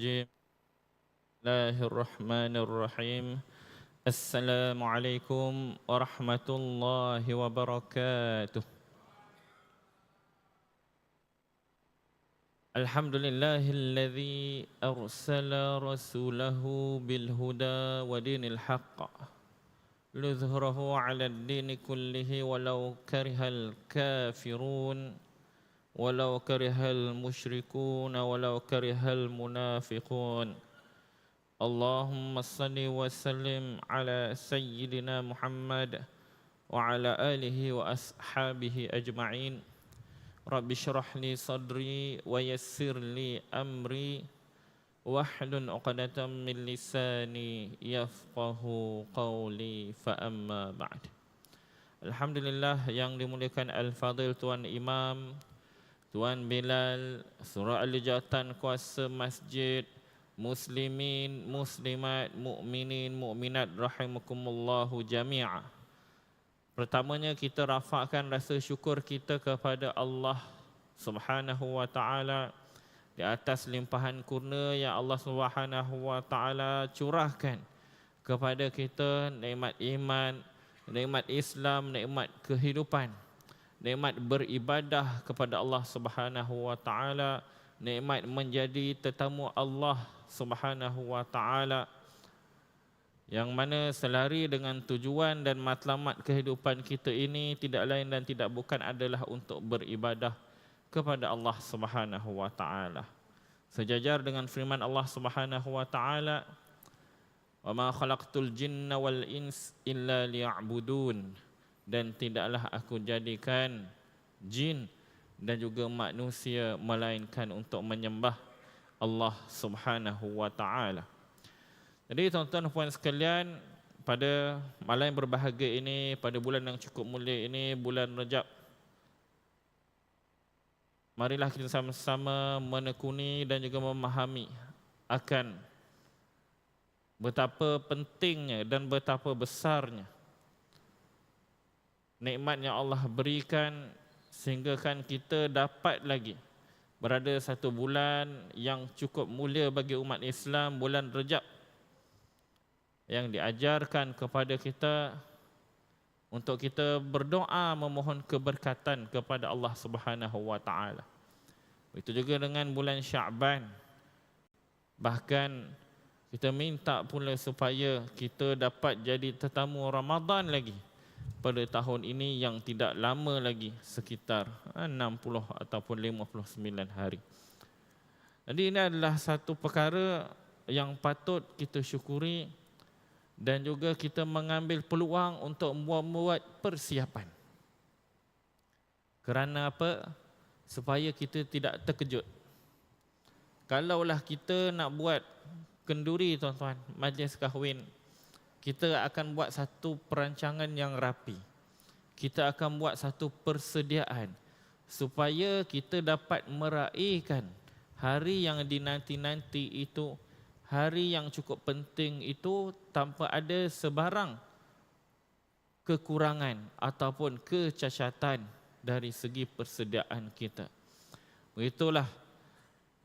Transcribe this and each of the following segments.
الرجيم. الله الرحمن الرحيم. السلام عليكم ورحمة الله وبركاته. الحمد لله الذي أرسل رسوله بالهدى ودين الحق ليظهره على الدين كله ولو كره الكافرون. ولو كره المشركون ولو كره المنافقون اللهم صل وسلم على سيدنا محمد وعلى آله وأصحابه أجمعين رب اشرح لي صدري ويسر لي أمري واحلل عقدة من لساني يفقه قولي فأما بعد Alhamdulillah yang dimuliakan Al-Fadhil Tuan Imam Tuan Bilal, Surah Al-Jatan Kuasa Masjid, Muslimin, Muslimat, Mukminin, Mukminat rahimakumullahu jami'a. Pertamanya kita rafakkan rasa syukur kita kepada Allah Subhanahu wa taala di atas limpahan kurnia yang Allah Subhanahu wa taala curahkan kepada kita nikmat iman, nikmat Islam, nikmat kehidupan nikmat beribadah kepada Allah Subhanahu wa taala, nikmat menjadi tetamu Allah Subhanahu wa taala yang mana selari dengan tujuan dan matlamat kehidupan kita ini tidak lain dan tidak bukan adalah untuk beribadah kepada Allah Subhanahu wa taala. Sejajar dengan firman Allah Subhanahu wa taala, "Wa ma khalaqtul jinna wal ins illa liya'budun." Dan tidaklah aku jadikan jin dan juga manusia melainkan untuk menyembah Allah Subhanahu wa taala. Jadi tuan-tuan puan sekalian, pada malam yang berbahagia ini, pada bulan yang cukup mulia ini, bulan Rejab Marilah kita sama-sama menekuni dan juga memahami akan betapa pentingnya dan betapa besarnya nikmat yang Allah berikan sehingga kan kita dapat lagi berada satu bulan yang cukup mulia bagi umat Islam bulan Rejab yang diajarkan kepada kita untuk kita berdoa memohon keberkatan kepada Allah Subhanahu wa taala. Itu juga dengan bulan Syaban. Bahkan kita minta pula supaya kita dapat jadi tetamu Ramadan lagi pada tahun ini yang tidak lama lagi sekitar 60 ataupun 59 hari. Jadi ini adalah satu perkara yang patut kita syukuri dan juga kita mengambil peluang untuk membuat persiapan. Kerana apa? Supaya kita tidak terkejut. Kalaulah kita nak buat kenduri tuan-tuan, majlis kahwin, kita akan buat satu perancangan yang rapi. Kita akan buat satu persediaan supaya kita dapat meraihkan hari yang dinanti-nanti itu, hari yang cukup penting itu tanpa ada sebarang kekurangan ataupun kecacatan dari segi persediaan kita. Begitulah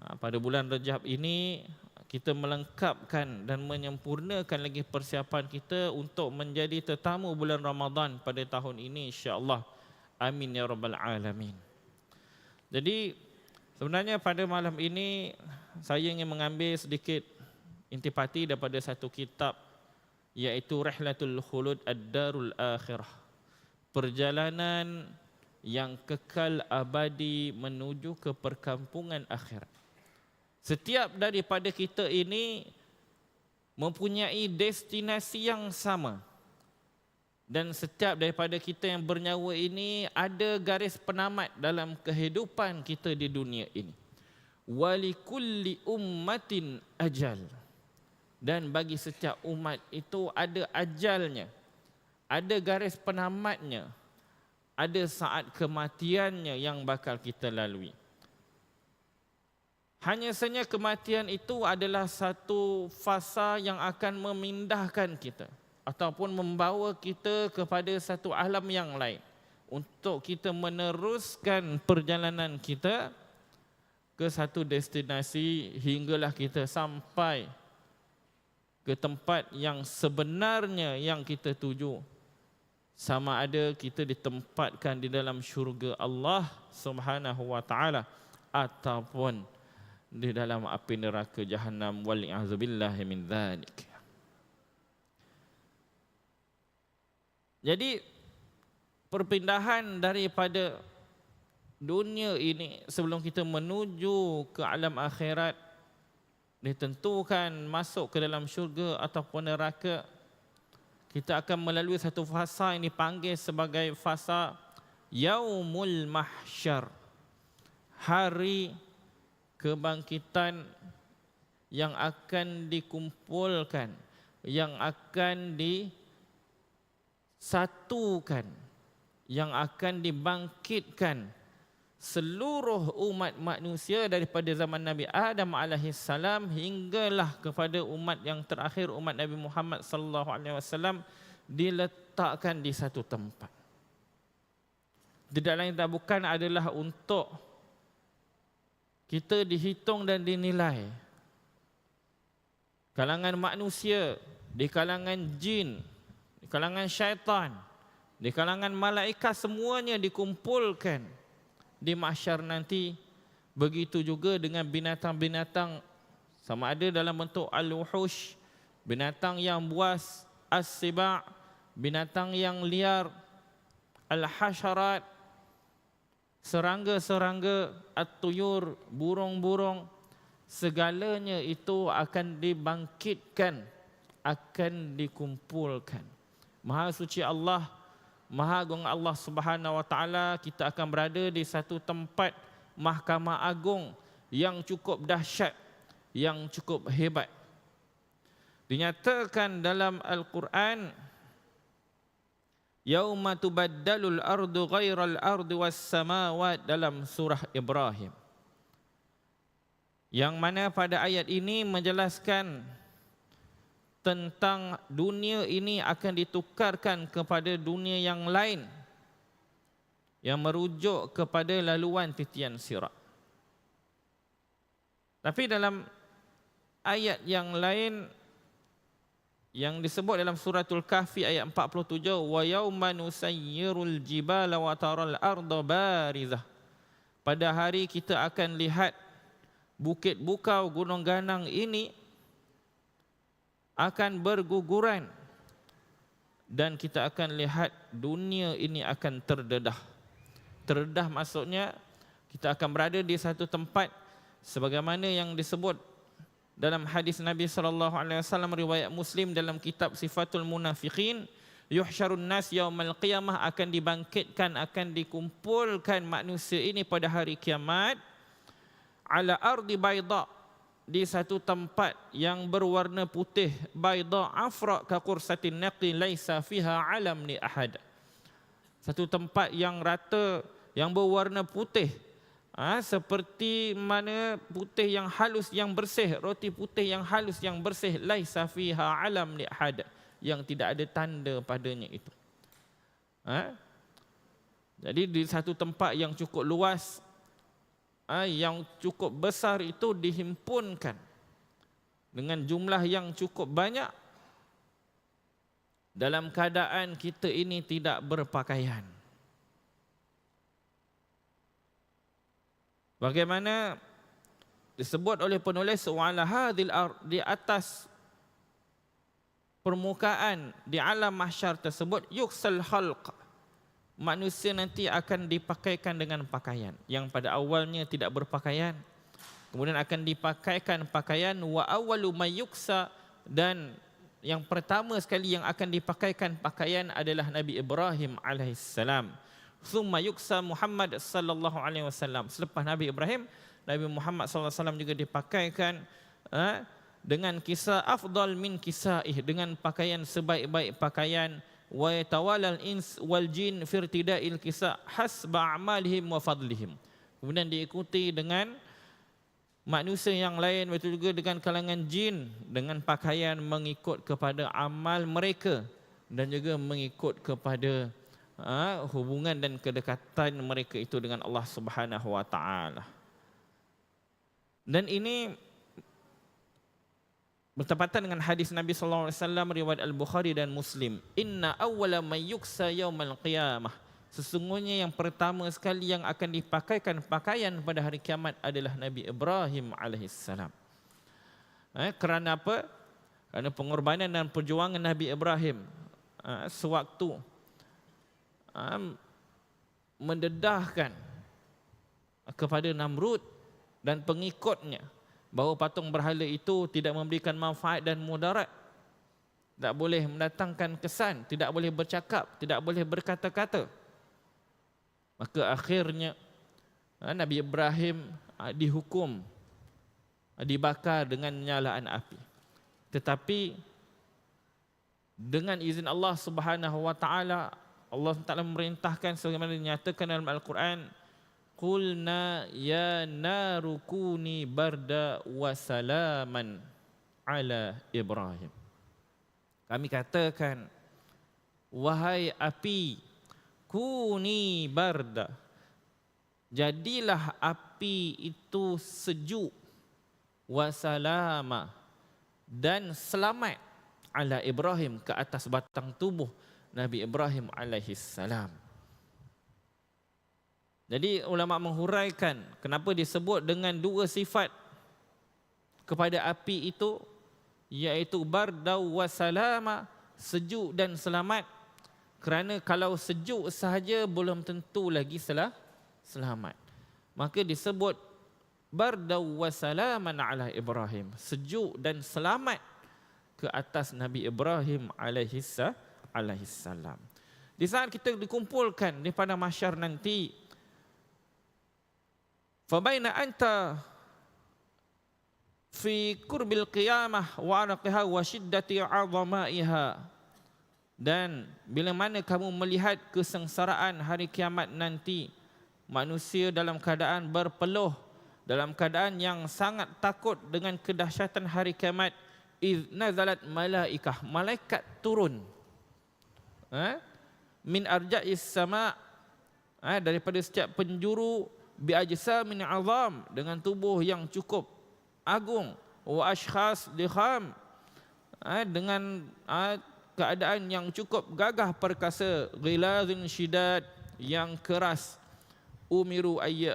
ha, pada bulan Rejab ini kita melengkapkan dan menyempurnakan lagi persiapan kita untuk menjadi tetamu bulan Ramadan pada tahun ini insya-Allah. Amin ya rabbal alamin. Jadi sebenarnya pada malam ini saya ingin mengambil sedikit intipati daripada satu kitab iaitu Rihlatul Khulud Ad-Darul Akhirah. Perjalanan yang kekal abadi menuju ke perkampungan akhirat. Setiap daripada kita ini mempunyai destinasi yang sama. Dan setiap daripada kita yang bernyawa ini ada garis penamat dalam kehidupan kita di dunia ini. Walikulli ummatin ajal. Dan bagi setiap umat itu ada ajalnya. Ada garis penamatnya. Ada saat kematiannya yang bakal kita lalui. Hanya saja kematian itu adalah satu fasa yang akan memindahkan kita ataupun membawa kita kepada satu alam yang lain. Untuk kita meneruskan perjalanan kita ke satu destinasi hinggalah kita sampai ke tempat yang sebenarnya yang kita tuju. Sama ada kita ditempatkan di dalam syurga Allah Subhanahu wa taala ataupun di dalam api neraka jahanam wal a'zubillah min dzalik. Jadi perpindahan daripada dunia ini sebelum kita menuju ke alam akhirat ditentukan masuk ke dalam syurga ataupun neraka kita akan melalui satu fasa yang dipanggil sebagai fasa yaumul mahsyar hari kebangkitan yang akan dikumpulkan yang akan disatukan yang akan dibangkitkan seluruh umat manusia daripada zaman Nabi Adam alaihi salam hinggalah kepada umat yang terakhir umat Nabi Muhammad sallallahu alaihi wasallam diletakkan di satu tempat. Tidak lain tak bukan adalah untuk kita dihitung dan dinilai. Kalangan manusia, di kalangan jin, di kalangan syaitan, di kalangan malaikat semuanya dikumpulkan di mahsyar nanti. Begitu juga dengan binatang-binatang sama ada dalam bentuk al-wuhush, binatang yang buas, as-siba', binatang yang liar, al-hasyarat, serangga-serangga, at-tuyur, burung-burung, segalanya itu akan dibangkitkan, akan dikumpulkan. Maha suci Allah, Maha agung Allah Subhanahu wa taala, kita akan berada di satu tempat mahkamah agung yang cukup dahsyat, yang cukup hebat. Dinyatakan dalam Al-Quran Yauma tubaddalul ardu ghairal ardu was samawat dalam surah Ibrahim. Yang mana pada ayat ini menjelaskan tentang dunia ini akan ditukarkan kepada dunia yang lain yang merujuk kepada laluan titian sirat. Tapi dalam ayat yang lain yang disebut dalam suratul kahfi ayat 47 wa yauma nusayyirul jibala wa taral arda barizah. Pada hari kita akan lihat bukit bukau gunung ganang ini akan berguguran dan kita akan lihat dunia ini akan terdedah. Terdedah maksudnya kita akan berada di satu tempat sebagaimana yang disebut dalam hadis Nabi sallallahu alaihi wasallam riwayat Muslim dalam kitab Sifatul Munafiqin yuhsyarun nas yaumal qiyamah akan dibangkitkan akan dikumpulkan manusia ini pada hari kiamat ala ardi bayda di satu tempat yang berwarna putih bayda afra ka qursatin naqi laisa fiha alam li ahad. Satu tempat yang rata yang berwarna putih ha, seperti mana putih yang halus yang bersih roti putih yang halus yang bersih laisa fiha alam li ahad yang tidak ada tanda padanya itu ha? jadi di satu tempat yang cukup luas ha, yang cukup besar itu dihimpunkan dengan jumlah yang cukup banyak dalam keadaan kita ini tidak berpakaian Bagaimana disebut oleh penulis wala hadhil di atas permukaan di alam mahsyar tersebut yuksal khalq. Manusia nanti akan dipakaikan dengan pakaian. Yang pada awalnya tidak berpakaian kemudian akan dipakaikan pakaian wa awwalu mayyuksa dan yang pertama sekali yang akan dipakaikan pakaian adalah Nabi Ibrahim alaihissalam Thumma yuksa Muhammad sallallahu alaihi wasallam. Selepas Nabi Ibrahim, Nabi Muhammad sallallahu alaihi wasallam juga dipakaikan ha, dengan kisah afdal min kisaih dengan pakaian sebaik-baik pakaian wa yatawalal ins wal jin fi irtida'il kisah hasba a'malihim wa fadlihim. Kemudian diikuti dengan manusia yang lain betul juga dengan kalangan jin dengan pakaian mengikut kepada amal mereka dan juga mengikut kepada ha, hubungan dan kedekatan mereka itu dengan Allah Subhanahu wa taala. Dan ini bertepatan dengan hadis Nabi sallallahu alaihi wasallam riwayat Al-Bukhari dan Muslim. Inna awwala man yuksa yaumal qiyamah. Sesungguhnya yang pertama sekali yang akan dipakaikan pakaian pada hari kiamat adalah Nabi Ibrahim alaihissalam. Eh, kerana apa? Kerana pengorbanan dan perjuangan Nabi Ibrahim eh, sewaktu mendedahkan kepada Namrud dan pengikutnya bahawa patung berhala itu tidak memberikan manfaat dan mudarat. Tidak boleh mendatangkan kesan tidak boleh bercakap tidak boleh berkata-kata. Maka akhirnya ha, Nabi Ibrahim ha, dihukum ha, dibakar dengan nyalaan api. Tetapi dengan izin Allah Subhanahu wa taala Allah Taala memerintahkan sebagaimana dinyatakan dalam Al-Quran Qulna ya narukuni barda wa salaman ala Ibrahim. Kami katakan, wahai api, kuni barda. Jadilah api itu sejuk wa salama dan selamat ala Ibrahim ke atas batang tubuh Nabi Ibrahim alaihi salam. Jadi ulama menghuraikan kenapa disebut dengan dua sifat kepada api itu iaitu bardau wa salama sejuk dan selamat kerana kalau sejuk sahaja belum tentu lagi salah selamat maka disebut bardau wa salaman ala Ibrahim sejuk dan selamat ke atas Nabi Ibrahim alaihi salam alaihi salam. Di saat kita dikumpulkan di pada mahsyar nanti fa baina anta fi qurbil qiyamah wa anqiha wa shiddati 'azamaiha dan bila mana kamu melihat kesengsaraan hari kiamat nanti manusia dalam keadaan berpeluh dalam keadaan yang sangat takut dengan kedahsyatan hari kiamat iz nazalat malaikah malaikat turun ha? min arja'is sama ha? daripada setiap penjuru bi ajsamin azam dengan tubuh yang cukup agung wa ashkhas dikham ha, dengan keadaan yang cukup gagah perkasa ghilazin syidad yang keras umiru ayya